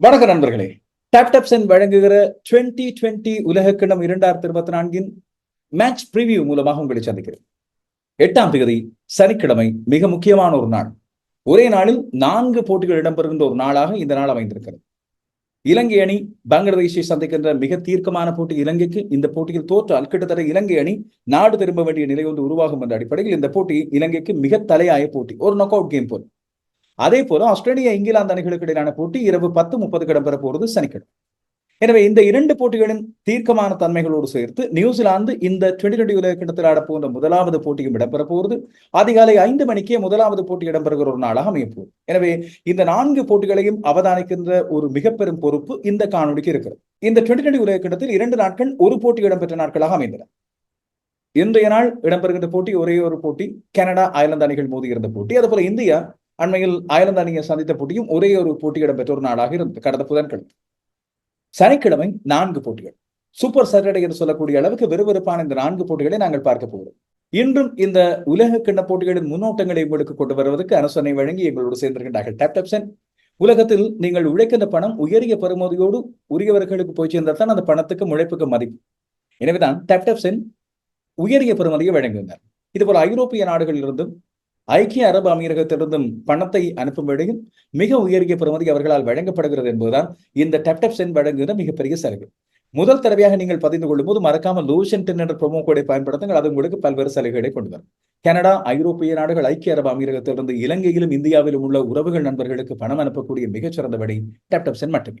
வணக்கம் நண்பர்களே. டாப்டப்சன் வழங்குகிற டுவெண்ட்டி டுவெண்ட்டி உலகக்கிணம் இரண்டாயிரத்தி இருபத்தி நான்கின் மேட்ச் ப்ரிவியூ மூலமாக உங்களை சந்திக்கிறேன். எட்டாம் தேதி சனிக்கிழமை மிக முக்கியமான ஒரு நாள். ஒரே நாளில் நான்கு போட்டிகள் இடம்பெறுகின்ற ஒரு நாளாக இந்த நாள் அமைந்திருக்கிறது. இலங்கை அணி பங்களாதேஷை சந்திக்கின்ற மிக தீர்க்கமான போட்டி இலங்கைக்கு. இந்த போட்டியில் தோற்றால் கிட்டத்தட்ட இலங்கை அணி நாடு திரும்ப வேண்டிய நிலை ஒன்று உருவாகும் என்ற அடிப்படையில் இந்த போட்டி இலங்கைக்கு மிக தலையாய போட்டி. ஒரு நொக் அவுட் கேம் போல். அதே போல ஆஸ்திரேலியா இங்கிலாந்து அணிகளுக்கு இடையிலான போட்டி இரவு பத்து முப்பது இடம்பெற போறது சனிக்கிழமை. எனவே இந்த இரண்டு போட்டிகளின் தீர்க்கமான தன்மைகளோடு சேர்த்து நியூசிலாந்து இந்த டுவெண்டி டுவெண்டி உலக கிண்ணத்தில் முதலாவது போட்டியும் இடம்பெற போகிறது. அதிகாலை ஐந்து மணிக்கே முதலாவது போட்டி இடம்பெறுகிற ஒரு நாளாக அமையப்போகுது எனவே இந்த நான்கு போட்டிகளையும் அவதானிக்கின்ற ஒரு மிக பெரும் பொறுப்பு இந்த காணொலிக்கு இருக்கிறது. இந்த டுவெண்டி டுவெண்டி உலக இரண்டு நாட்கள் ஒரு போட்டி இடம்பெற்ற நாட்களாக அமைந்தன. இன்றைய நாள் இடம்பெறுகின்ற போட்டி ஒரே ஒரு போட்டி கனடா அயர்லாந்து அணிகள் மோதுகிற போட்டி. அதுபோல இந்தியா அண்மையில் அயர்லாந்து அணியை சந்தித்த போட்டியும் ஒரே ஒரு போட்டி இடம்பெற்ற ஒரு நாடாக இருந்தது. கடந்த புதன்கிழமை. சனிக்கிழமை நான்கு போட்டிகள். சூப்பர் சாட்டர்டே என்று சொல்லக்கூடிய அளவுக்கு விறுவிறுப்பான இந்த நான்கு போட்டிகளை நாங்கள் பார்க்க போகிறோம். இன்றும் இந்த உலக கிண்ண போட்டிகளின் முன்னோட்டங்களை உங்களுக்கு கொண்டு வருவதற்கு அனுசரணை வழங்கி எங்களோடு சேர்ந்திருக்கின்றார்கள். டேப் டப்சன் உலகத்தில் நீங்கள் உழைக்கின்ற பணம் உயரிய பெறுமதியோடு உரியவர்களுக்கு போய் சேர்ந்தால் தான் அந்த பணத்துக்கு உழைப்புக்கு மதிப்பு. எனவேதான் டப்டப்சன் உயரிய பெறுமதியை வழங்குகின்றனர் இதுபோல ஐரோப்பிய நாடுகளிலிருந்தும் ஐக்கிய அரபு அமீரகத்திலிருந்தும் பணத்தை அனுப்பும் வேளையில் மிக உயரிய பெறுமதி அவர்களால் வழங்கப்படுகிறது என்பதுதான் இந்த டெப்டப் சென் வழங்குகிற மிகப்பெரிய சலுகை. முதல் தடவையாக நீங்கள் பதிந்து கொள்ளும் போது மறக்காமல் லூசன் டென் என்ற ப்ரோமோ கோடை பயன்படுத்துங்கள். அது உங்களுக்கு பல்வேறு சலுகைகளை கொண்டு வரும். கனடா ஐரோப்பிய நாடுகள் ஐக்கிய அரபு அமீரகத்திலிருந்து இலங்கையிலும் இந்தியாவிலும் உள்ள உறவுகள் நண்பர்களுக்கு பணம் அனுப்பக்கூடிய மிகச்சிறந்த வழி டெப்டப் சென் மட்டுமே.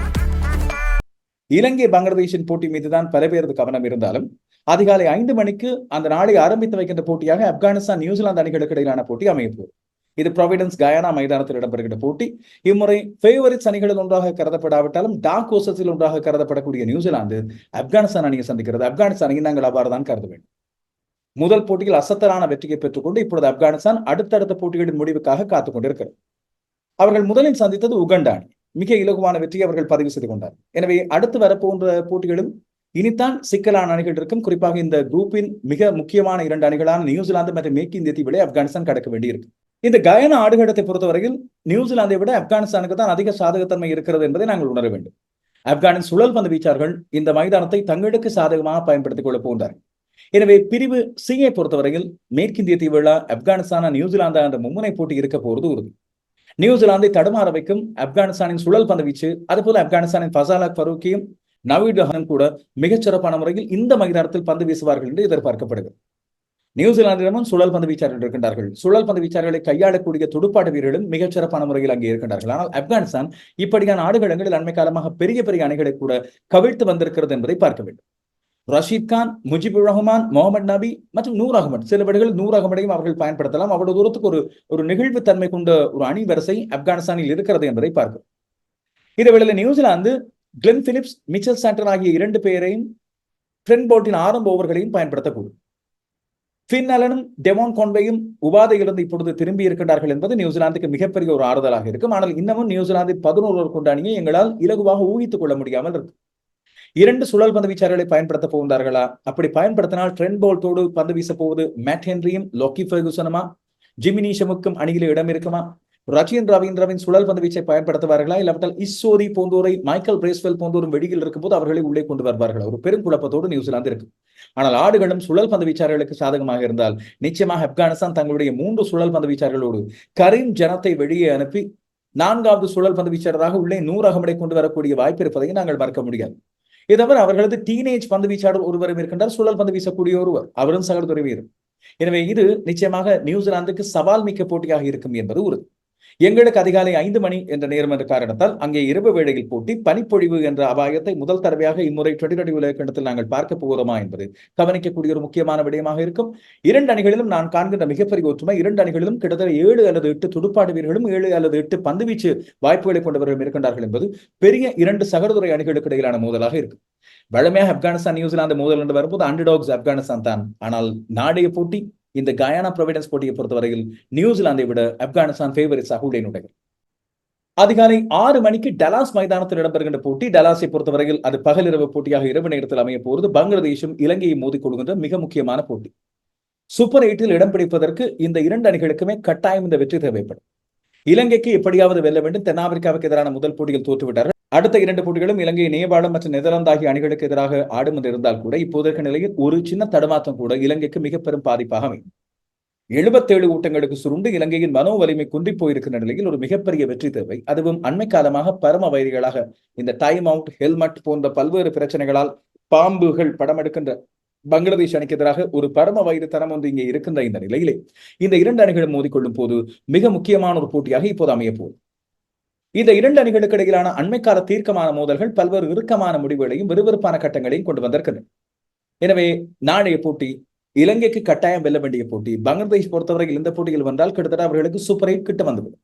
Ilankai பங்களாதேஷின் போட்டி மீதுதான் பல பேரது கவனம் இருந்தாலும் அதிகாலை ஐந்து மணிக்கு அந்த நாளை ஆரம்பித்து வைக்கின்ற போட்டியாக ஆப்கானிஸ்தான் நியூசிலாந்து அணிகளுக்கு இடையிலான போட்டி அமையப்போகுது. இது ப்ரொவிடன்ஸ் கயானா மைதானத்தில் இடம்பெறுகின்ற போட்டி. இம்முறை ஃபேவரிட்ஸ் அணிகளில் ஒன்றாக கருதப்படாவிட்டாலும் டாக் ஓசஸில் ஒன்றாக கருதப்படக்கூடிய நியூசிலாந்து ஆப்கானிஸ்தான் அணியை சந்திக்கிறது. ஆப்கானிஸ்தான் அணியை நாங்கள் அவ்வாறு தான் கருத வேண்டும். முதல் போட்டியில் அசத்தலான வெற்றியை பெற்றுக்கொண்டு இப்பொழுது ஆப்கானிஸ்தான் அடுத்தடுத்த போட்டிகளின் முடிவுக்காக காத்துக் கொண்டிருக்கிறது அவர்கள் முதலில் சந்தித்தது உகண்டா அணி. மிக இலகுவான வெற்றியை அவர்கள் பதிவு செய்து கொண்டார். எனவே அடுத்து வரப்போன்ற போட்டிகளும் இனித்தான் சிக்கலான அணிகள் இருக்கும். குறிப்பாக இந்த குரூப்பின் மிக முக்கியமான இரண்டு அணிகளான நியூசிலாந்து மற்றும் மேற்கு இந்திய தீவிலே ஆப்கானிஸ்தான் கடக்க வேண்டியிருக்கு. இந்த கயன ஆடுகளத்தை பொறுத்தவரையில் நியூசிலாந்தை விட ஆப்கானிஸ்தானுக்கு தான் அதிக சாதகத்தன்மை இருக்கிறது என்பதை நாங்கள் உணர வேண்டும். ஆப்கானின் சுழல் பந்து வீச்சார்கள் இந்த மைதானத்தை தங்களுக்கு சாதகமாக பயன்படுத்திக் கொள்ள போன்றார்கள் எனவே பிரிவு சியை பொறுத்தவரையில் மேற்கிந்திய தீவிழா ஆப்கானிஸ்தானா நியூசிலாந்தா என்ற மும்முனை போட்டி இருக்க போறது உறுதி. நியூசிலாந்தை தடுமாற வைக்கும் ஆப்கானிஸ்தானின் சுழல் பந்து வீச்சு அதுபோல ஆப்கானிஸ்தானின் ஃபசாலாக் ஃபரூக்கியும் நவீட் கூட மிகச்சிறப்பான முறையில் இந்த மைதானத்தில் பந்து வீசுவார்கள் என்று எதிர்பார்க்கப்படுகிறது. நியூசிலாந்திடமும் சுழல் பந்து வீச்சார்கள் இருக்கின்றார்கள். சுழல் பந்து வீச்சார்களை கையாளக்கூடிய துடுப்பாட்ட வீரர்களும் மிகச்சிறப்பான முறையில் அங்கே இருக்கின்றார்கள். ஆனால் ஆப்கானிஸ்தான் இப்படியான ஆடுகளங்களில் அண்மை காலமாக பெரிய பெரிய அணிகளை கூட கவிழ்த்து வந்திருக்கிறது என்பதை பார்க்க வேண்டும். ரஷீத் கான் முஜிபுர் ரஹ்மான் முகமது நபி மற்றும் நூர் அகமது. சில வீடுகளில் நூர் அகமடையும் அவர்கள் பயன்படுத்தலாம். அவ்வளவு தூரத்துக்கு ஒரு ஒரு நிகழ்வு தன்மை கொண்ட ஒரு அணி வரிசை ஆப்கானிஸ்தானில் இருக்கிறது என்பதை பார்க்கும் இதேவேளை New Zealand Glenn Phillips Mitchell Santner ஆகிய இரண்டு பேரையும் ட்ரென் போட்டின் ஆரம்ப ஓவர்களையும் பயன்படுத்தக்கூடும். ஃபின் அலனும் டெவான் கான்வேயும் உபாதையிலிருந்து இப்பொழுது திரும்பி இருக்கின்றார்கள் என்பது நியூசிலாந்துக்கு மிகப்பெரிய ஒரு ஆறுதலாக இருக்கும். ஆனால் இன்னமும் நியூசிலாந்தின் பதினோரு கொண்ட அணியை எங்களால் இலகுவாக ஊகித்துக் கொள்ள முடியாமல் இருக்கு. இரண்டு சுழல் பந்து வீச்சாளர்களை பயன்படுத்த போகின்றார்களா? அப்படி பயன்படுத்தினால் ட்ரெண்ட் போல்ட்டோடு பந்து வீச போவது மேட் ஹென்ரியும் லோக்கி ஃபெர்குசனுமா ஜிமினிஷமுக்கும் அணியில இடம் இருக்குமா? ரஜின் ரவீந்திரவின் சுழல் பந்து வீச்சை பயன்படுத்துவார்களா? இல்லாவிட்டால் இஸ்ஸோரி போன்றோரை மைக்கேல் பிரேஸ்வெல் போன்றோரும் வெளியில் இருக்கும்போது அவர்களை உள்ளே கொண்டு வருவார்கள்? ஒரு பெரும் குழப்பத்தோடு நியூசிலாந்து இருக்கு. ஆனால் ஆடுகளும் சுழல் பந்து வீச்சாளர்களுக்கு சாதகமாக இருந்தால் நிச்சயமாக ஆப்கானிஸ்தான் தங்களுடைய மூன்று சுழல் பந்து வீச்சாளர்களோடு கரீம் ஜனத்தை வெளியே அனுப்பி நான்காவது சுழல் பந்து வீச்சாளராக உள்ளே நூறு அகமடை கொண்டு வரக்கூடிய வாய்ப்பு இருப்பதையும் நாங்கள் மறக்க முடியாது. இதவிர அவர்களது டீனேஜ் பந்து வீச்சாளர் ஒருவரும் இருக்கின்றார். சுழல் பந்து வீசக்கூடிய ஒருவர். அவரும் சகல் துறை எனவே இது நிச்சயமாக நியூசிலாந்துக்கு சவால் மிக்க போட்டியாக இருக்கும் என்பது உறுதி. எங்களுக்கு அதிகாலை ஐந்து மணி என்ற நேரம் என்ற காரணத்தால் அங்கே இரவு வேளையில் போட்டி பனிப்பொழிவு என்ற அபாயத்தை முதல் தடவையாக இம்முறை டுவெண்டி டுவெண்டி உலகத்தில் நாங்கள் பார்க்க போகிறோமா என்பது கவனிக்கக்கூடிய ஒரு முக்கியமான விடயமாக இருக்கும். இரண்டு அணிகளிலும் நான் காண்கின்ற மிகப்பெரிய ஒற்றுமை இரண்டு அணிகளிலும் கிட்டத்தட்ட ஏழு அல்லது எட்டு துடுப்பாடு வீரர்களும் ஏழு அல்லது எட்டு பந்துவீச்சு வாய்ப்புகளை கொண்டவர்களும் இருக்கின்றார்கள் என்பது பெரிய இரண்டு சகோதரை அணிகளுக்கு இடையிலான மோதலாக இருக்கும். வழமையாக ஆப்கானிஸ்தான் நியூசிலாந்து மோதல் என்று வரும்போது அண்டர்டாக்ஸ் ஆப்கானிஸ்தான் தான். ஆனால் நாடைய போட்டி இந்த கயானா ப்ரொவிடன்ஸ் போட்டியை பொறுத்தவரையில் நியூசிலாந்தை விட ஆப்கானிஸ்தான் ஃபேவரிட்ஸாக உடையினுடைய அதிகாலை ஆறு மணிக்கு டலாஸ் மைதானத்தில் இடம்பெறுகின்ற போட்டி டலாஸை பொறுத்தவரையில் அது பகலிரவு போட்டியாக இரவு நேரத்தில் அமைய போகிறது. பங்களாதேஷும் இலங்கையை மோதிக்கொள்கின்ற மிக முக்கியமான போட்டி. சூப்பர் எயிட்டில் இடம் பிடிப்பதற்கு இந்த இரண்டு அணிகளுக்குமே கட்டாயம் இந்த வெற்றி தேவைப்படும். இலங்கைக்கு எப்படியாவது வெல்ல வேண்டும். தென்னாப்பிரிக்காவுக்கு எதிரான முதல் போட்டியில் தோற்றுவிட்டார்கள். அடுத்த இரண்டு போட்டிகளும் இலங்கை நேபாளம் மற்றும் நெதர்லாந்து ஆகிய அணிகளுக்கு எதிராக ஆடும் என்று இருந்தால் கூட இப்போதைய நிலையில் ஒரு சின்ன தடுமாற்றம் கூட இலங்கைக்கு மிக பெரும் பாதிப்பாக அமையும். எழுபத்தேழு ஊட்டங்களுக்கு சுருண்டு இலங்கையின் மனோ வலிமை குன்றி போயிருக்கிற நிலையில் ஒரு மிகப்பெரிய வெற்றி தேவை. அதுவும் அண்மை காலமாக பரம வைரிகளாக இந்த டைம் அவுட் ஹெல்மெட் போன்ற பல்வேறு பிரச்சனைகளால் பாம்புகள் படம் எடுக்கின்ற பங்களாதேஷ் அணிக்கு எதிராக ஒரு பரம வயிறு தரம் ஒன்று இங்கே இருக்கின்ற இந்த நிலையிலே. இந்த இரண்டு அணிகளும் மோதிக்கொள்ளும் போது மிக முக்கியமான ஒரு போட்டியாக இப்போது அமைய போகுது. இந்த இரண்டு அணிகளுக்கு இடையிலான அண்மைக்கால தீர்க்கமான மோதல்கள் பல்வேறு இறுக்கமான முடிவுகளையும் விறுவிறுப்பான கட்டங்களையும் கொண்டு வந்திருக்கின்றன. எனவே நாளைய போட்டி இலங்கைக்கு கட்டாயம் வெல்ல வேண்டிய போட்டி பங்களாதேஷ் பொறுத்தவரையில் இந்த போட்டியில் வந்தால் கிட்டத்தட்ட அவர்களுக்கு சூப்பர் எயிட் கிட்ட வந்துவிடும்.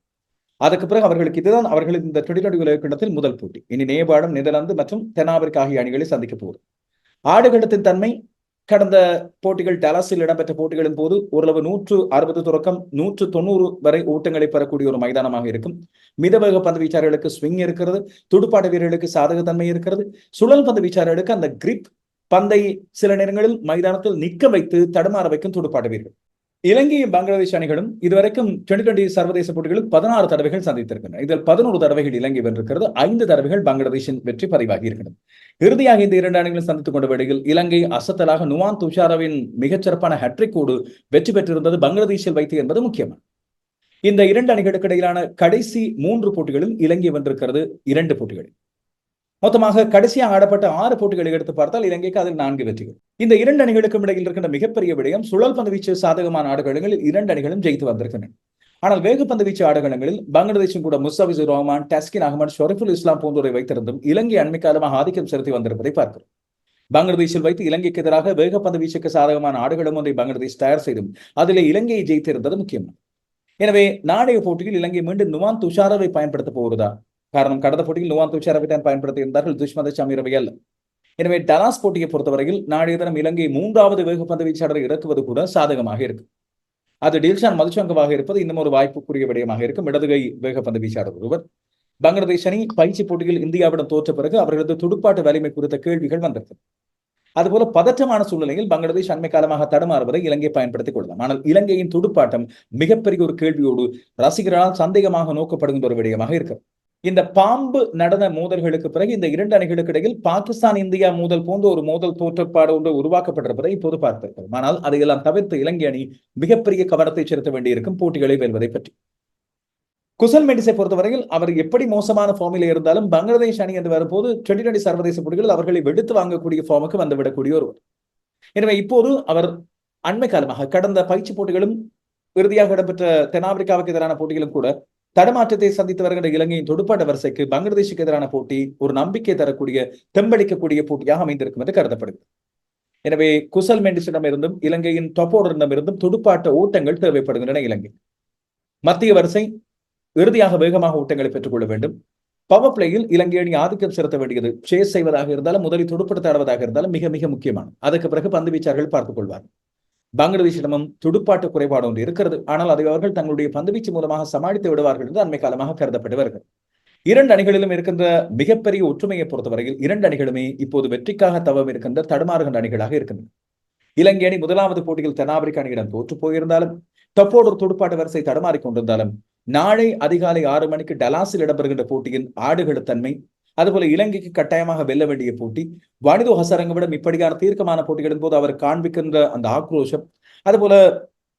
அதுக்கு பிறகு அவர்களுக்கு இதுதான் அவர்களுக்கு இந்த டுவெண்டி டுவெண்டி உலகக்கிண்ணத்தில் முதல் போட்டி. இனி நேபாளம் நெதர்லாந்து மற்றும் தென்னாப்பிரிக்கா ஆகிய அணிகளை சந்திக்க போகுது. ஆடுகளத்தின் தன்மை கடந்த போட்டிகள் டலாஸில் இடம்பெற்ற போட்டிகளின் போது ஓரளவு நூற்று அறுபது தொடக்கம் நூற்று தொண்ணூறு வரை ஓட்டங்களை பெறக்கூடிய ஒரு மைதானமாக இருக்கும். மிதவேக பந்து வீச்சாளர்களுக்கு ஸ்விங் இருக்கிறது துடுப்பாட்ட வீரர்களுக்கு சாதகத்தன்மை இருக்கிறது. சுழல் பந்து வீச்சாளர்களுக்கு அந்த கிரிப் பந்தை சில நேரங்களில் மைதானத்தில் நிற்க வைத்து தடுமாற வைக்கும் துடுப்பாட்ட வீரர்கள். இலங்கையும் பங்களாதேஷ் அணிகளும் இதுவரைக்கும் டுவெண்டி டுவெண்டி சர்வதேச போட்டிகளில் பதினாறு தடவைகள் சந்தித்திருக்கின்றன. இதில் பதினோரு தடவைகள் இலங்கை வென்றிருக்கிறது. ஐந்து தடவைகள் பங்களாதேஷின் வெற்றி பதிவாகி இருக்கிறது இறுதியாக இந்த இரண்டு அணிகளும் சந்தித்துக் கொண்ட வேளையில் இலங்கை அசத்தலாக நுவான் துஷாராவின் மிகச்சிறப்பான ஹட்ரிக்கோடு வெற்றி பெற்றிருந்தது பங்களாதேஷில் வைத்து என்பது முக்கியமான இந்த இரண்டு அணிகளுக்கு இடையிலான கடைசி மூன்று போட்டிகளில் இலங்கை வென்றிருக்கிறது இரண்டு போட்டிகளில். மொத்தமாக கடைசியாக ஆடப்பட்ட ஆறு போட்டிகளை எடுத்து பார்த்தால் இலங்கைக்கு அதில் நான்கு வெற்றிகள் இந்த இரண்டு அணிகளுக்கும் இடையில் இருக்கின்ற மிகப்பெரிய விடயம் சுழல் பந்து வீச்சு சாதகமான ஆடுகளங்களில் இரண்டு அணிகளும் ஜெயித்து வந்திருக்கின்றன. ஆனால் வேகப்பந்து வீச்சு ஆடுகளங்களில் பங்களாதேஷும் கூட முஸ்தாபிசுர் ரஹ்மான் டஸ்கின் அகமது ஷொரிஃபுல் இஸ்லாம் போன்றோரை வைத்திருந்தும் இலங்கை அண்மை காலமாக ஆதிக்கம் செலுத்தி வந்திருப்பதை பார்க்கிறோம். பங்களாதேஷில் வைத்து இலங்கைக்கு எதிராக வேகப்பந்து வீச்சுக்கு சாதகமான ஆடுகளும் ஒன்றை பங்களாதேஷ் தயார் செய்தும் அதிலே இலங்கையை ஜெயித்திருந்தது முக்கியமானது எனவே நாளைய போட்டியில் இலங்கை மீண்டும் நுவான் துஷாரவை பயன்படுத்த போகிறதா காரணம் கடந்த போட்டியில் நுவான் துஷாரவிதான் பயன்படுத்தியிருந்தார்கள் துஷ்மத சமீரவை எனவே டலாஸ் போட்டியை பொறுத்தவரையில் நாளைய தினம் இலங்கை மூன்றாவது வேகப்பந்து வீச்சாளரை இறக்குவது கூட சாதகமாக இருக்கு. அது டில்ஷான் மதுசங்கவாக இருப்பது இன்னும் ஒரு வாய்ப்புக்குரிய விடயமாக இருக்கும். இடதுகை வேகப்பந்து வீச்சாளர் ஒருவர். பங்களாதேஷ் அணி பயிற்சி போட்டியில் இந்தியாவிடம் தோற்ற பிறகு அவர்களது துடுப்பாட்டு வலிமை குறித்த கேள்விகள் வந்திருக்கு. அதுபோல பதற்றமான சூழ்நிலையில் பங்களாதேஷ் அண்மை காலமாக தடுமாறுவதை இலங்கை பயன்படுத்திக் கொள்ளலாம். ஆனால் இலங்கையின் துடுப்பாட்டம் மிகப்பெரிய ஒரு கேள்வியோடு ரசிகர்களால் சந்தேகமாக நோக்கப்படுகின்ற ஒரு விடயமாக இருக்கிறது இந்த பாம்பு நடன மோதல்களுக்கு பிறகு இந்த இரண்டு அணிகளுக்கு இடையில் பாகிஸ்தான் இந்தியா மோதல் போன்ற ஒரு மோதல் தோற்றப்பாடு ஒன்று உருவாக்கப்பட்டிருப்பதை இப்போது பார்த்திருக்கிறோம். ஆனால் அதையெல்லாம் தவிர்த்து இலங்கை அணி மிகப்பெரிய கவனத்தை செலுத்த வேண்டியிருக்கும் போட்டிகளை வெல்வதை பற்றி. குசல் மெண்டிஸை பொறுத்தவரையில் அவர் எப்படி மோசமான ஃபார்மில் இருந்தாலும் பங்களாதேஷ் அணி என்று வரும்போது டுவெண்டி டுவெண்டி சர்வதேச போட்டிகளில் அவர்களை வெடுத்து வாங்கக்கூடிய ஃபார்முக்கு வந்துவிடக்கூடிய ஒருவர். எனவே இப்போது அவர் அண்மை காலமாக கடந்த பயிற்சி போட்டிகளும் இறுதியாக இடம்பெற்ற தென்னாப்பிரிக்காவுக்கு எதிரான போட்டிகளும் கூட தடமாற்றத்தை சந்தித்து வருகின்ற இலங்கையின் தொடுப்பாட்ட வரிசைக்கு பங்களாதேஷுக்கு எதிரான போட்டி ஒரு நம்பிக்கை தரக்கூடிய தெம்பளிக்கக்கூடிய போட்டியாக அமைந்திருக்கும் என்று கருதப்படுகிறது. எனவே குசல் மெண்டிஸிடமிருந்தும் இலங்கையின் டொப்போடரிடம் துடுப்பாட்ட ஓட்டங்கள் தேவைப்படுகின்றன இலங்கை மத்திய வரிசை இறுதியாக வேகமாக ஓட்டங்களை பெற்றுக்கொள்ள வேண்டும். பவர் பிளேயில் இலங்கை அணி ஆதிக்கம் செலுத்த வேண்டியது சேஸ் செய்வதாக இருந்தாலும் முதலில் துடுப்படுத்த ஆடுவதாக இருந்தாலும் மிக மிக முக்கியமான அதுக்கு பிறகு பந்து வீச்சார்கள் பார்த்துக் கொள்வார்கள். பங்களாதேஷிடமும் துடுப்பாட்ட குறைபாடு ஒன்று இருக்கிறது. ஆனால் அதை அவர்கள் தங்களுடைய பந்துவீச்சு மூலமாக சமாளித்து விடுவார்கள் என்று அண்மை காலமாக கருதப்பட்டு வருகிறது இரண்டு அணிகளிலும் இருக்கின்ற மிகப்பெரிய ஒற்றுமையை பொறுத்தவரையில் இரண்டு அணிகளுமே இப்போது வெற்றிக்காக தவம் இருக்கின்ற தடுமாறுகின்ற அணிகளாக இருக்கின்றன. இலங்கை அணி முதலாவது போட்டியில் தென்னாப்பிரிக்க அணியிடம் தோற்று போயிருந்தாலும் தப்போடு ஒரு துடுப்பாட்ட வரிசை தடுமாறிக் கொண்டிருந்தாலும் நாளை அதிகாலை ஆறு மணிக்கு டலாஸில் இடம்பெறுகின்ற போட்டியின் ஆடுகள தன்மை அதுபோல இலங்கைக்கு கட்டாயமாக வெல்ல வேண்டிய போட்டி வனிதோ ஹசரங்கவிடம் இப்படியான தீர்க்கமான போட்டிகளின் போது அவர் காண்பிக்கின்ற அந்த ஆக்ரோஷம் அதுபோல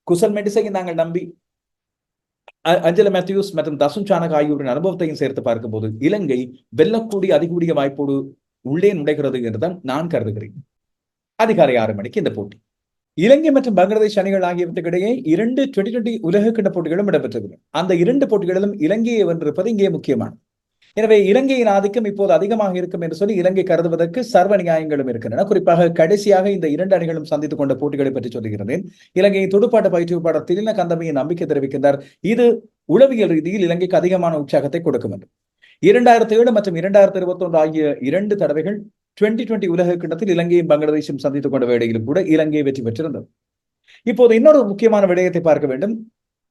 குசல் மெடிசையும் நாங்கள் நம்பி அஞ்சல மேத்யூஸ் மற்றும் தசுன் சானக் ஆகியோரின் அனுபவத்தையும் சேர்த்து பார்க்கும்போது இலங்கை வெல்லக்கூடிய அதிகூடிய வாய்ப்போடு உள்ளே நுழைகிறது என்றுதான் நான் கருதுகிறேன். அதிகாலை ஆறு மணிக்கு இந்த போட்டி. இலங்கை மற்றும் பங்களாதேஷ் அணிகள் ஆகியவற்றுக்கிடையே இரண்டு டுவெண்டி டுவெண்டி உலக கிண்ண போட்டிகளும் இடம்பெற்றது அந்த இரண்டு போட்டிகளிலும் இலங்கையை வென்றிருப்பது இங்கே முக்கியமானது. எனவே இலங்கையின் ஆதிக்கம் இப்போது அதிகமாக இருக்கும் என்று சொல்லி இலங்கை கருதுவதற்கு சர்வ நியாயங்களும் இருக்கின்றன. குறிப்பாக கடைசியாக இந்த இரண்டு அணிகளும் சந்தித்துக் கொண்ட போட்டிகளை பற்றி சொல்லுகிறேன். இலங்கையின் துடுப்பாட்ட பயிற்றுவிப்பாளர் திலின கந்தமையை நம்பிக்கை தெரிவிக்கின்றார். இது உளவியல் ரீதியில் இலங்கைக்கு அதிகமான உற்சாகத்தை கொடுக்கும் என்று. இரண்டாயிரத்தி ஏழு மற்றும் இரண்டாயிரத்தி இருபத்தி ஒன்று ஆகிய இரண்டு தடவைகள் டுவெண்டி டுவெண்டி உலக கிண்ணத்தில் இலங்கையும் பங்களாதேஷும் சந்தித்துக் கொண்ட வேளையிலும் கூட இலங்கை வெற்றி பெற்றிருந்தது. இப்போது இன்னொரு முக்கியமான விடயத்தை பார்க்க வேண்டும்.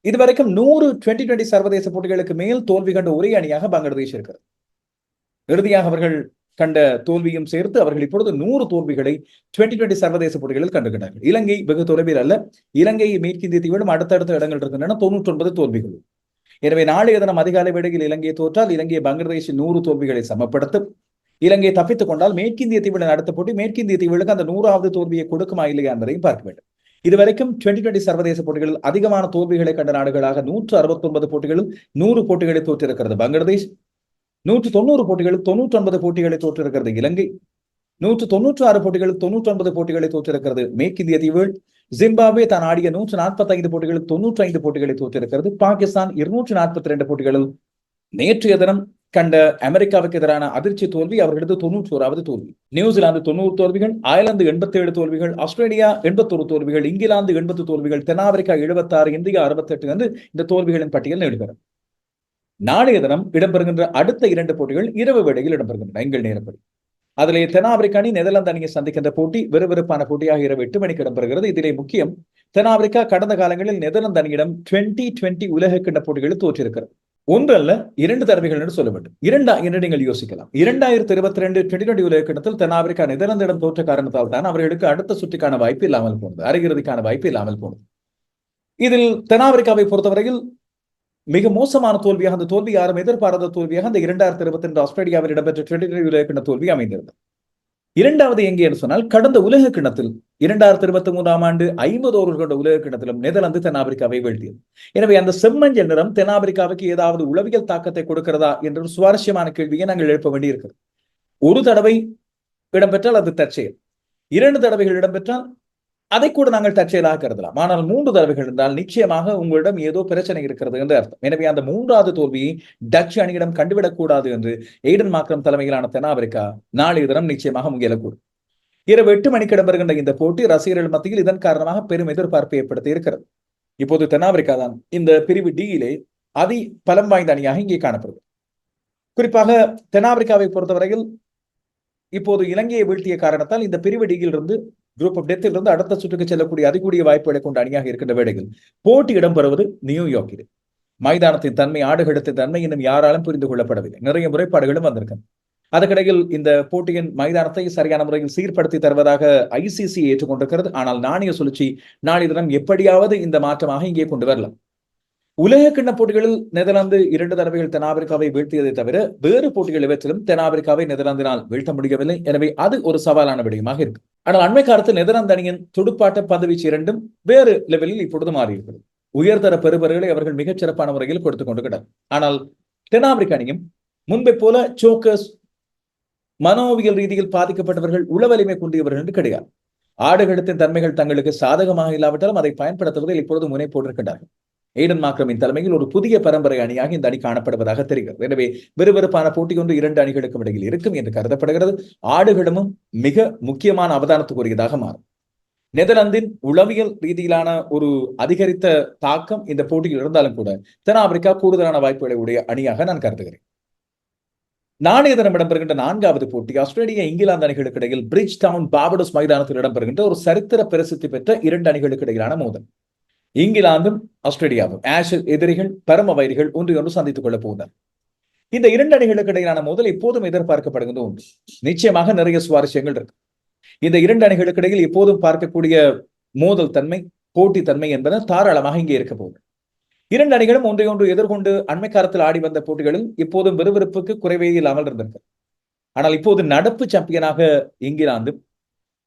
இதுவரைக்கும் நூறு டுவெண்டி டுவெண்டி சர்வதேச போட்டிகளுக்கு மேல் தோல்வி கண்ட ஒரே அணியாக பங்களாதேஷ் இருக்கிறது. இறுதியாக அவர்கள் கண்ட தோல்வியும் சேர்த்து அவர்கள் இப்பொழுது நூறு தோல்விகளை டுவெண்டி டுவெண்டி சர்வதேச போட்டிகளில் கண்டுகின்றார்கள் இலங்கை வெகு தொலைவில் அல்ல இலங்கை மேற்கிந்திய தீவிரம் அடுத்தடுத்த இடங்கள் இருக்கின்றன தொண்ணூற்றி ஒன்பது தோல்விகள். எனவே நாளைய தினம் அதிகாலை வேளையில் இலங்கையை தோற்றால் இலங்கை பங்களாதேஷில் நூறு தோல்விகளை சமப்படுத்தும். இலங்கை தப்பித்துக் கொண்டால் மேற்கிந்திய தீவுடன் அடுத்த போட்டி மேற்கிந்திய தீவுகளுக்கு அந்த நூறாவது தோல்வியை கொடுக்குமா இல்லையா என்பதையும் பார்க்க வேண்டும். இதுவரைக்கும் டுவெண்டி டுவெண்டி சர்வதேச போட்டிகளில் அதிகமான தோல்விகளை கண்ட நாடுகளாக நூற்று அறுபத்தி ஒன்பது போட்டிகளில் நூறு போட்டிகளை தோற்றிருக்கிறது பங்களாதேஷ் நூற்று தொண்ணூறு போட்டிகளில் தொண்ணூற்றி ஒன்பது போட்டிகளை தோற்றிருக்கிறது இலங்கை நூற்று தொன்னூற்றி ஆறு போட்டிகளில் தொன்னூற்றி ஒன்பது போட்டிகளை தோற்றிருக்கிறது மேற்கு இந்திய தீவுகள் ஜிம்பாப்வே தான் ஆடிய நூற்று நாற்பத்தி ஐந்து போட்டிகளில் தொன்னூற்றி ஐந்து போட்டிகளை தோற்றிருக்கிறது பாகிஸ்தான் இருநூற்றி நாற்பத்தி ரெண்டு போட்டிகளில் நேற்றைய தினம் கண்ட அமெரிக்காவுக்கு எதிரான அதிர்ச்சி தோல்வி அவர்களது தொண்ணூற்றி ஓராவது தோல்வி. நியூசிலாந்து தொண்ணூறு தோல்விகள் அயர்லாந்து எண்பத்தி ஏழு தோல்விகள் ஆஸ்திரேலியா எண்பத்தொரு தோல்விகள் இங்கிலாந்து எண்பது தோல்விகள் தென்னாப்பிரிக்கா எழுபத்தாறு இந்தியா அறுபத்தெட்டு வந்து இந்த தோல்விகளின் பட்டியல் நெடுகிறது நாளைய தினம் இடம்பெறுகின்ற அடுத்த இரண்டு போட்டிகள் இரவு வேளையில் இடம்பெறுகின்றன. எங்கள் நேரப்படி. அதிலே தென்னாப்பிரிக்கா அணி நெதர்லாந்து அணியை சந்திக்கின்ற போட்டி விறுவிறுப்பான போட்டியாக இரவு எட்டு மணிக்கு இடம்பெறுகிறது. இதிலே முக்கியம் தென்னாப்பிரிக்கா கடந்த காலங்களில் நெதர்லாந்து அணியிடம் டுவெண்டி டுவெண்டி உலக கிண்ண போட்டிகளில் தோற்றிருக்கிறது. ஒன்று அல்ல இரண்டு தடவைகள் என்று சொல்ல வேண்டும் இரண்டா என்று நீங்கள் யோசிக்கலாம். இரண்டாயிரத்தி இருபத்தி ரெண்டு டுவெண்டி டுவெண்டி உலக தென்னாப்பிரிக்கா நெதர்லாந்திடம் தோற்ற காரணத்தால் தான் அவர்களுக்கு அடுத்த சுற்றுக்கான வாய்ப்பு இல்லாமல் போனது அரையிறுதிக்கான வாய்ப்பு இல்லாமல் போனது. இதில் தென்னாப்பிரிக்காவை பொறுத்தவரையில் மிக மோசமான தோல்வியாக அந்த தோல்வி யாரும் எதிர்பாராத தோல்வியாக அந்த இரண்டாயிரத்தி இருபத்தி ரெண்டு ஆஸ்திரேலியாவில் இடம்பெற்ற டுவெண்டி டுவெண்டி தோல்வி அமைந்திருந்தது. இரண்டாவது எங்கே என்று சொன்னால் கடந்த உலக கிணத்தில் இரண்டாயிரத்தி இருபத்தி மூன்றாம் ஆண்டு ஐம்பது ஓவர்கள் கொண்ட உலக கிணத்திலும் நெதர்லாந்து தென்னாப்பிரிக்காவை வீழ்த்தியது. எனவே அந்த செம்மஞ்சள் நிறம் தென்னாப்பிரிக்காவுக்கு ஏதாவது உளவியல் தாக்கத்தை கொடுக்கிறதா என்ற ஒரு சுவாரஸ்யமான கேள்வியை நாங்கள் எழுப்ப வேண்டியிருக்கிறது. ஒரு தடவை இடம்பெற்றால் அது தற்செயல். இரண்டு தடவைகள் இடம்பெற்றால் அதை கூட நாங்கள் தற்செயலாக கருதலாம் ஆனால் மூன்று தடவைகள் இருந்தால் நிச்சயமாக உங்களிடம் ஏதோ பிரச்சனை இருக்கிறது என்று அர்த்தம். எனவே அந்த மூன்றாவது தோல்வியை டச் அணியிடம் கண்டுவிடக் கூடாது என்று எய்டன் மாக்ரம் தலைமையிலான தென்னாப்பிரிக்கா நாளைய தினம் நிச்சயமாக முயலக்கூடும் இரவு எட்டு மணிக்கு இடம்பெறுகின்ற இந்த போட்டி ரசிகர்கள் மத்தியில் இதன் காரணமாக பெரும் எதிர்பார்ப்பை ஏற்படுத்தி இருக்கிறது. இப்போது தென்னாப்பிரிக்கா தான் இந்த பிரிவு டியிலே அதி பலம் வாய்ந்த அணியாக இங்கே காணப்படுது குறிப்பாக தென்னாப்பிரிக்காவை பொறுத்தவரையில் இப்போது இலங்கையை வீழ்த்திய காரணத்தால் இந்த பிரிவு டியில் இருந்து குரூப் ஆஃப் டெத்தில் இருந்து அடுத்த சுற்றுக்கு செல்லக்கூடிய அதிகூடிய வாய்ப்புகளை கொண்ட அணியாக இருக்கின்ற வேளையில் போட்டி இடம்பெறுவது நியூயார்க்கில் மைதானத்தின் தன்மை ஆடுகளத்தின் தன்மை இன்னும் யாராலும் புரிந்து கொள்ளப்படவில்லை. நிறைய முறைப்பாடுகளும் வந்திருக்கும். அதுக்கிடையில் இந்த போட்டியின் மைதானத்தை சரியான முறையில் சீர்படுத்தி தருவதாக ஐசிசி ஏற்றுக்கொண்டிருக்கிறது. ஆனால் நாணய சுழற்சி நாளை தினம் எப்படியாவது இந்த மாற்றமாக இங்கே கொண்டு வரலாம். உலக கிண்ண போட்டிகளில் நெதர்லாந்து இரண்டு தடவைகள் தென்னாப்பிரிக்காவை வீழ்த்தியதை தவிர வேறு போட்டிகள் இவற்றிலும் தென்னாப்பிரிக்காவை நெதர்லாந்தினால் வீழ்த்த முடியவில்லை. எனவே அது ஒரு சவாலான விடயமாக இருக்கு. ஆனால் அண்மை காலத்தில் நெதர்லாந்து அணியின் துடுப்பாட்ட பதவீச்சு இரண்டும் வேறு லெவலில் இப்பொழுது மாறியிருக்கிறது. உயர்தர பெறுபர்களை அவர்கள் மிகச் சிறப்பான முறையில் கொடுத்துக் கொண்டு ஆனால் தென்னாப்பிரிக்க அணியும் முன்பை போல சோக்கர்ஸ் மனோவியல் ரீதியில் பாதிக்கப்பட்டவர்கள் உளவலிமை குன்றியவர்கள் என்று கிடையாது. ஆடுகளத்தின் தன்மைகள் தங்களுக்கு சாதகமாக இல்லாவிட்டாலும் அதை பயன்படுத்துவதில் இப்பொழுது முனை போட்டிருக்கின்றார்கள். எய்டன் மாக்ரமின் தலைமையில் ஒரு புதிய பரம்பரை அணியாக இந்த அணி காணப்படுவதாக தெரிகிறது. எனவே விறுவிறுப்பான போட்டி ஒன்று இரண்டு அணிகளுக்கும் இடையில் இருக்கும் என்று கருதப்படுகிறது. ஆடுகளமும் மிக முக்கியமான அவதானத்துக்குரியதாக மாறும். நெதர்லாந்தின் உளவியல் ரீதியிலான ஒரு அதிகரித்த தாக்கம் இந்த போட்டியில் இருந்தாலும் கூட தென்னாப்பிரிக்கா கூடுதலான வாய்ப்புகளை உடைய அணியாக நான் கருதுகிறேன். நாளைய தினம் இடம்பெறுகின்ற நான்காவது போட்டி ஆஸ்திரேலியா இங்கிலாந்து அணிகளுக்கு இடையில் பிரிட்ஜ் டவுன் பாபடோஸ் மைதானத்தில் இடம்பெறுகின்ற ஒரு சரித்திர பிரசித்தி பெற்ற இரண்டு அணிகளுக்கு இடையிலான மோதல். இங்கிலாந்தும் ஆஸ்திரேலியாவும் ஆஷ் எதிரிகள் பரம வைரிகள் ஒன்று ஒன்று சந்தித்துக் கொள்ளப் போகிறார் இந்த இரண்டு அணிகளுக்கு இடையிலான மோதல் எப்போதும் எதிர்பார்க்கப்படுகிறது உண்டு நிச்சயமாக நிறைய சுவாரஸ்யங்கள் இருக்கு. இந்த இரண்டு அணிகளுக்கு இடையில் எப்போதும் பார்க்கக்கூடிய மோதல் தன்மை போட்டி தன்மை என்பது தாராளமாக இங்கே இருக்க போகுது இரண்டு அணிகளும் ஒன்றை ஒன்று எதிர்கொண்டு அண்மை காலத்தில் ஆடி வந்த போட்டிகளில் இப்போதும் விறுவிறுப்புக்கு குறைவே இல்லாமல் இருந்திருக்கு. ஆனால் இப்போது நடப்பு சாம்பியனாக இங்கிலாந்து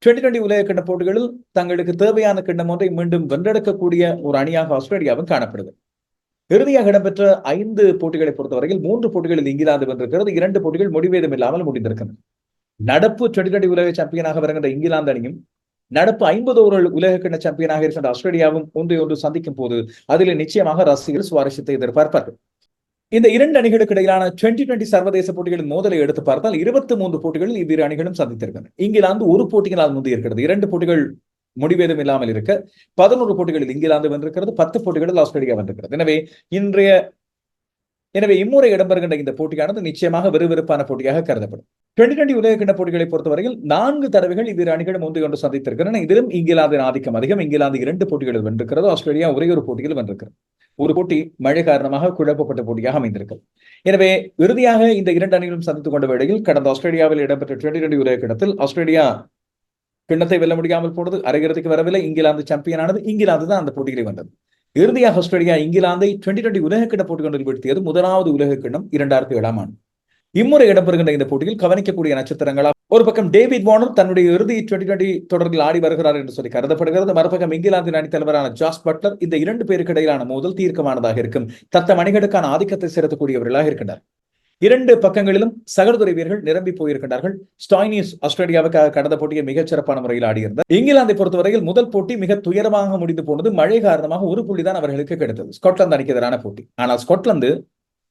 டுவெண்டி டுவெண்டி உலக போட்டிகளில் தங்களுக்கு தேவையான கிண்ணம் ஒன்றை மீண்டும் வென்றெடுக்கக்கூடிய ஒரு அணியாக ஆஸ்திரேலியாவும் காணப்படுது. இறுதியாக இடம்பெற்ற ஐந்து போட்டிகளை பொறுத்தவரையில் மூன்று போட்டிகளில் இங்கிலாந்து வென்றிருக்கிறது. இரண்டு போட்டிகள் முடிவேதும் இல்லாமல் முடிந்திருக்கின்றன நடப்பு டுவெண்டி டுவெண்டி உலக சாம்பியனாக வருகின்ற இங்கிலாந்து அணியும் நடப்பு ஐம்பது ஓவர் உலக கிண்ண சாம்பியனாக இருக்கின்ற ஆஸ்திரேலியாவும் ஒன்றை ஒன்று சந்திக்கும் போது அதில் நிச்சயமாக ரசிகர்கள் சுவாரஸ்யத்தை எதிர்பார்ப்பார்கள். இந்த இரண்டு அணிகளுக்கு இடையிலான டுவெண்டி டுவெண்டி சர்வதேச போட்டிகளின் மோதலை எடுத்து பார்த்தால் இருபத்தி மூன்று போட்டிகளில் இவ்விரு அணிகளும் சந்தித்திருக்கின்றன இங்கிலாந்து ஒரு போட்டியினால் முந்தி இருக்கிறது. இரண்டு போட்டிகள் முடிவேதும் இல்லாமல் இருக்க பதினோரு போட்டிகளில் இங்கிலாந்து வென்றிருக்கிறது பத்து போட்டிகளில் ஆஸ்திரேலியா வென்றிருக்கிறது. எனவே இன்றைய எனவே இம்முறை இடம்பெறுகின்ற இந்த போட்டியானது நிச்சயமாக விறுவிறுப்பான போட்டியாக கருதப்படும். டுவெண்டி டுவெண்டி உலகக்கிண்ண போட்டிகளை பொறுத்தவரையில் நான்கு தடவைகள் இவ்விரு அணிகளும் ஒன்று ஒன்று சந்தித்திருக்கின்றன. இதிலும் இங்கிலாந்தின் ஆதிக்கம் அதிகம். இங்கிலாந்து இரண்டு போட்டிகளில் வென்றிருக்கிறது. ஆஸ்திரேலியா ஒரே ஒரு போட்டியில் வென்றிருக்கிறது. ஒரு போட்டி மழை காரணமாக குழப்பப்பட்ட போட்டியாக அமைந்திருக்கும். எனவே இறுதியாக இந்த இரண்டு அணிகளும் சந்தித்துக் கொண்ட வேளையில் கடந்த ஆஸ்திரேலியாவில் இடம்பெற்ற டுவெண்டி டுவெண்டி உலக கிடத்தில் ஆஸ்திரேலியா கிண்ணத்தை வெல்ல முடியாமல் போனது அரைகிறதுக்கு வரவில்லை இங்கிலாந்து சாம்பியனானது இங்கிலாந்து தான் அந்த போட்டிகளை வந்தது. இறுதியாக ஆஸ்திரேலியா இங்கிலாந்தை டுவெண்டி டுவெண்டி உலக கிண்ண போட்டிகளில் வீழ்த்தியது முதலாவது உலக கிண்ணம் இரண்டாயிரத்தி ஏழாம் ஆண்டு. இம்முறை இடம்பெறுகின்ற இந்த போட்டியில் கவனிக்கக்கூடிய நட்சத்திரங்களாக ஒரு பக்கம் டேவிட் வார்னர் தன்னுடைய இறுதி டுவெண்டி டுவெண்டி தொடரில் ஆடி வருகிறார் என்று சொல்லி கருதப்படுகிறது. மறுபக்கம் இங்கிலாந்தின் அணித்தலைவரான ஜாஸ் பட்லர் இந்த இரண்டு பேருக்கு இடையிலான மோதல் தீர்க்கமானதாக இருக்கும். தத்தம் அணிகளுக்கான ஆதிக்கத்தை செலுத்தக்கூடியவர்களாக இருக்கின்றனர் இரண்டு பக்கங்களிலும் சகோதரி வீரர்கள் நிரம்பி போயிருக்கின்றார்கள். ஸ்டாய்னிஸ் ஆஸ்திரேலியாவுக்காக கடந்த போட்டியை மிகச் சிறப்பான முறையில் ஆடியிருந்தார். இங்கிலாந்தை பொறுத்தவரையில் முதல் போட்டி மிக துயரமாக முடிந்து போனது மழை காரணமாக ஒரு புள்ளி தான் அவர்களுக்கு கிடைத்தது. ஸ்காட்லாந்து அணிக்கு எதிரான போட்டி. ஆனால் ஸ்காட்லாந்து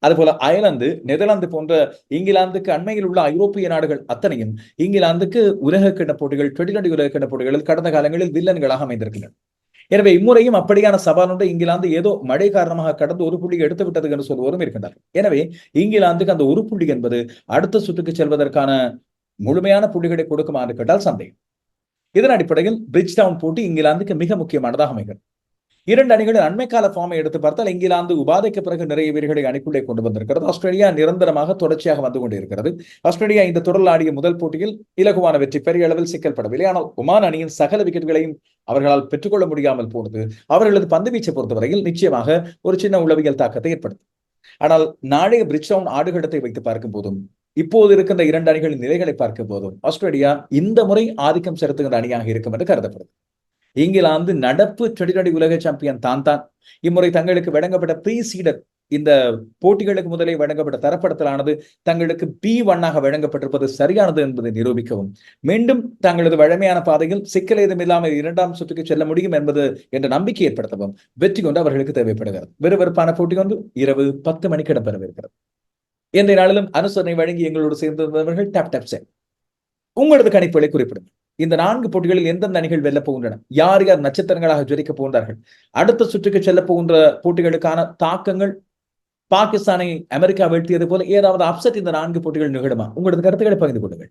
அதுபோல அயர்லாந்து நெதர்லாந்து போன்ற இங்கிலாந்துக்கு அண்மையில் உள்ள ஐரோப்பிய நாடுகள் அத்தனையும் இங்கிலாந்துக்கு உலக கிண்ண போட்டிகள் டுவெண்டி டுவெண்டி உலக கிண்ண போட்டிகளில் கடந்த காலங்களில் வில்லன்களாக அமைந்திருக்கின்றன. எனவே இம்முறையும் அப்படியான சவால் இங்கிலாந்து ஏதோ மழை காரணமாக கடந்து ஒரு புள்ளி எடுத்து விட்டது என்று சொல்வோரும் இருக்கின்றார். எனவே இங்கிலாந்துக்கு அந்த ஒரு புள்ளி என்பது அடுத்த சுற்றுக்கு செல்வதற்கான முழுமையான புள்ளிகளை கொடுக்குமா என்று கேட்டால் சந்தேகம். இதன் அடிப்படையில் பிரிட்ஜ் டவுன் போட்டி இங்கிலாந்துக்கு மிக முக்கியமானதாக அமைகிறது. இரண்டு அணிகளின் அண்மைக்கால ஃபார்மை எடுத்து பார்த்தால் இங்கிலாந்து உபாதைக்கு பிறகு நிறைய வீரர்களை அணிக்குள்ளே கொண்டு வந்திருக்கிறது. ஆஸ்திரேலியா நிரந்தரமாக தொடர்ச்சியாக வந்து கொண்டிருக்கிறது. ஆஸ்திரேலியா இந்த தொடரில் ஆடிய முதல் போட்டியில் இலகுவான வெற்றி பெரிய அளவில் சிக்கல்படவில்லை. ஆனால் ஒமான் அணியின் சகல விக்கெட்டுகளையும் அவர்களால் பெற்றுக்கொள்ள முடியாமல் போனது. அவர்களது பந்து வீச்சை பொறுத்தவரையில் நிச்சயமாக ஒரு சின்ன உளவியல் தாக்கத்தை ஏற்படுத்தும். ஆனால் நாளைய பிரிட்ஜவுன் ஆடுகளத்தை வைத்து பார்க்கும் போதும் இப்போது இருக்கின்ற இரண்டு அணிகளின் நிலைகளை பார்க்கும் போதும் ஆஸ்திரேலியா இந்த முறை ஆதிக்கம் செலுத்துகின்ற அணியாக இருக்கும் என்று கருதப்படுது. இங்கிலாந்து நடப்பு செடிநடி உலக சாம்பியன் தான் தான். இம்முறை தங்களுக்கு வழங்கப்பட்ட ப்ரீ சீடர் இந்த போட்டிகளுக்கு முதலே வழங்கப்பட்ட தரப்படுத்தலானது தங்களுக்கு பி ஒன்னாக வழங்கப்பட்டிருப்பது சரியானது என்பதை நிரூபிக்கவும். மீண்டும் தங்களது வழமையான பாதையில் சிக்கல் ஏதும் இல்லாமல் இரண்டாம் சுற்றுக்கு செல்ல முடியும் என்பது என்ற நம்பிக்கை ஏற்படுத்தவும் வெற்றி கொண்டு அவர்களுக்கு தேவைப்படுகிறது. விறுவிறுப்பான போட்டி வந்து இரவு பத்து மணிக்கு இடம்பெறவிருக்கிறது. எந்த நாளிலும் அனுசரணை வழங்கி எங்களோடு சேர்ந்திருந்தவர்கள் டேப் டேப் சென் உங்களது கணிப்புகளை குறிப்பிடுங்கள். இந்த நான்கு போட்டிகளில் எந்தெந்த அணிகள் வெல்ல போகின்றன? யார் யார் நட்சத்திரங்களாக ஜொலிக்க போகின்றார்கள்? அடுத்த சுற்றுக்கு செல்ல போகின்ற போட்டிகளுக்கான தாக்கங்கள்? பாகிஸ்தானை அமெரிக்கா வீழ்த்தியது போல ஏதாவது அப்செட் இந்த நான்கு போட்டிகள் நிகழுமா? உங்களது கருத்துக்களை பகிர்ந்து கொள்ளுங்கள்.